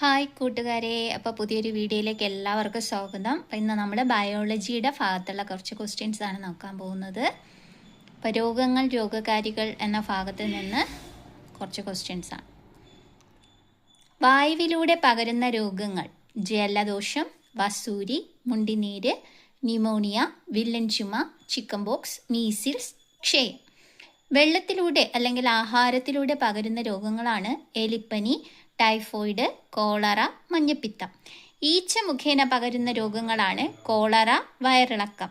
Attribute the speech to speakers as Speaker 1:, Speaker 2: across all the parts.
Speaker 1: Hi കൂട്ടുകാരെ. അപ്പോൾ പുതിയൊരു വീഡിയോയിലേക്ക് എല്ലാവർക്കും സ്വാഗതം. അപ്പോൾ ഇന്ന് നമ്മൾ ബയോളജിയുടെ ഭാഗത്തുള്ള കുറച്ച് ക്വസ്റ്റ്യൻസ് ആണ് നോക്കാൻ പോകുന്നത്. അപ്പോൾ രോഗങ്ങൾ രോഗകാരികൾ എന്ന ഭാഗത്ത് നിന്ന് കുറച്ച് ക്വസ്റ്റ്യൻസ് ആണ്. വായുവിലൂടെ പകരുന്ന രോഗങ്ങൾ ജലദോഷം വസൂരി മുണ്ടിനീര് ന്യൂമോണിയ വില്ലൻ ചുമ ചിക്കൻ ബോക്സ് മീസിൽസ് ക്ഷയം. വെള്ളത്തിലൂടെ അല്ലെങ്കിൽ ആഹാരത്തിലൂടെ പകരുന്ന രോഗങ്ങളാണ് എലിപ്പനി ടൈഫോയിഡ് കോളറ മഞ്ഞപ്പിത്തം. ഈച്ച മുഖേന പകരുന്ന രോഗങ്ങളാണ് കോളറ വയറിളക്കം.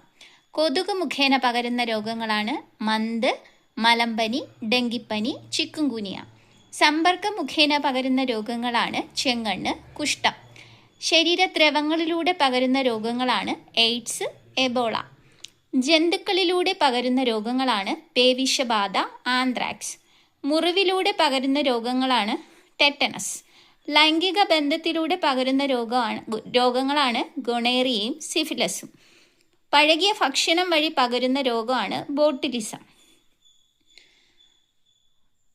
Speaker 1: കൊതുക് മുഖേന പകരുന്ന രോഗങ്ങളാണ് മന്ത് മലമ്പനി ഡെങ്കിപ്പനി ചിക്കുംകുനിയ സമ്പർക്കം മുഖേന പകരുന്ന രോഗങ്ങളാണ് ചെങ്ങണ്ണ് കുഷ്ഠം. ശരീരദ്രവങ്ങളിലൂടെ പകരുന്ന രോഗങ്ങളാണ് എയ്ഡ്സ് എബോള. ജന്തുക്കളിലൂടെ പകരുന്ന രോഗങ്ങളാണ് പേവിഷബാധ ആന്ത്രാക്സ്. മുറിവിലൂടെ പകരുന്ന രോഗങ്ങളാണ് ടെറ്റനസ്. ലൈംഗിക ബന്ധത്തിലൂടെ പകരുന്ന രോഗമാണ് രോഗങ്ങളാണ് ഗൊണേറിയയും സിഫിലസും. പഴകിയ ഭക്ഷണം വഴി പകരുന്ന രോഗമാണ് ബോട്ടിലിസം.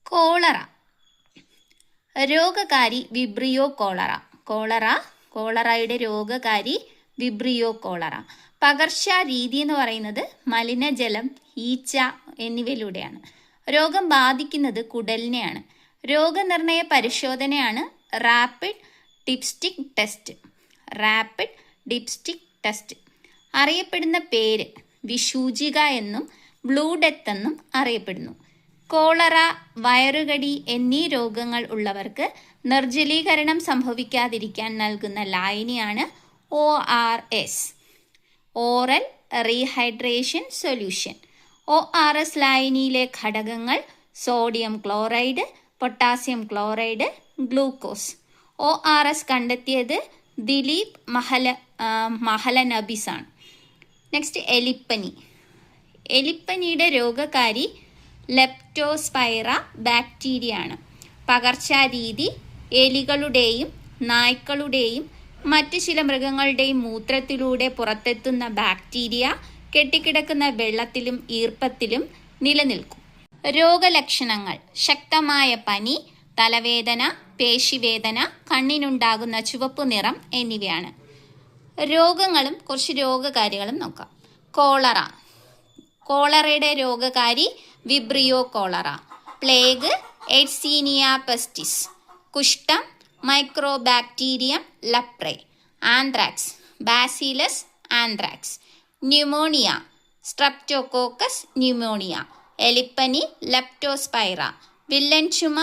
Speaker 1: കോളറ. രോഗകാരി വിബ്രിയോ കോളറ. കോളറ കോളറയുടെ രോഗകാരി വിബ്രിയോ കോളറ. പകർച്ച രീതി എന്ന് പറയുന്നത് മലിനജലം ഈച്ച എന്നിവയിലൂടെയാണ്. രോഗം ബാധിക്കുന്നത് കുടലിനെയാണ്. രോഗനിർണയ പരിശോധനയാണ് rapid dipstick test. Rapid dipstick test. അറിയപ്പെടുന്ന പേര് വിശൂചിക എന്നും ബ്ലൂ ഡെത്ത് എന്നും അറിയപ്പെടുന്നു. കോളറ വയറുകടി എന്നീ രോഗങ്ങൾ ഉള്ളവർക്ക് നിർജലീകരണം സംഭവിക്കാതിരിക്കാൻ നൽകുന്ന ലായനിയാണ് O R S. Oral rehydration solution. O R S ലായനിയിലെ ഘടകങ്ങൾ sodium chloride potassium chloride glucose. O R S കണ്ടെത്തിയത് ദിലീപ് മഹല മഹലനബിസ് ആണ്. നെക്സ്റ്റ് എലിപ്പനി. എലിപ്പനിയുടെ രോഗകാരി ലെപ്റ്റോസ്പൈറ ബാക്ടീരിയ ആണ്. പകർച്ചാരീതി എലികളുടെയും നായ്ക്കളുടെയും മറ്റ് ചില മൃഗങ്ങളുടെയും മൂത്രത്തിലൂടെ പുറത്തെത്തുന്ന ബാക്ടീരിയ കെട്ടിക്കിടക്കുന്ന വെള്ളത്തിലും ഈർപ്പത്തിലും നിലനിൽക്കും. രോഗലക്ഷണങ്ങൾ ശക്തമായ പനി തലവേദന പേശിവേദന കണ്ണിനുണ്ടാകുന്ന ചുവപ്പ് നിറം എന്നിവയാണ്. രോഗങ്ങളും കുറച്ച് രോഗകാരികളും നോക്കാം. കോളറ. കോളറയുടെ രോഗകാരി Vibrio cholerae. Plague Yersinia pestis കുഷ്ഠം Mycobacterium leprae anthrax Bacillus anthracis pneumonia Streptococcus pneumoniae എലിപ്പനി ലെപ്റ്റോസ്പൈറ വില്ലൻ ചുമ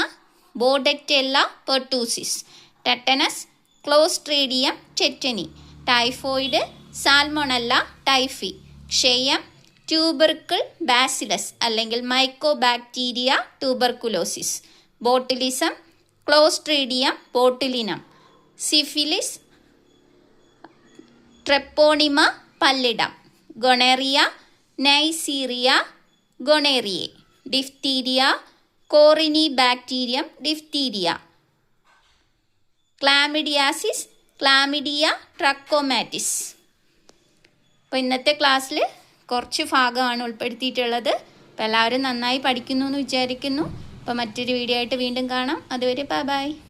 Speaker 1: Bordetella pertussis tetanus Clostridium tetani typhoid Salmonella typhi ക്ഷയം ട്യൂബർക്കിൾ ബാസിലസ് അല്ലെങ്കിൽ mycobacteria tuberculosis botulism Clostridium botulinum syphilis Treponema pallidum gonorrhoea Neisseria gonorrhoeae diphtheria Corynebacterium diphtheriae. Chlamydiasis Chlamydia trachomatis. അപ്പോൾ ഇന്നത്തെ ക്ലാസ്സിൽ കുറച്ച് ഭാഗമാണ് ഉൾപ്പെടുത്തിയിട്ടുള്ളത്. അപ്പോൾ എല്ലാവരും നന്നായി പഠിക്കുന്നു എന്ന് വിചാരിക്കുന്നു. അപ്പോൾ മറ്റൊരു വീഡിയോ ആയിട്ട് വീണ്ടും കാണാം. അതുവരെ ബൈ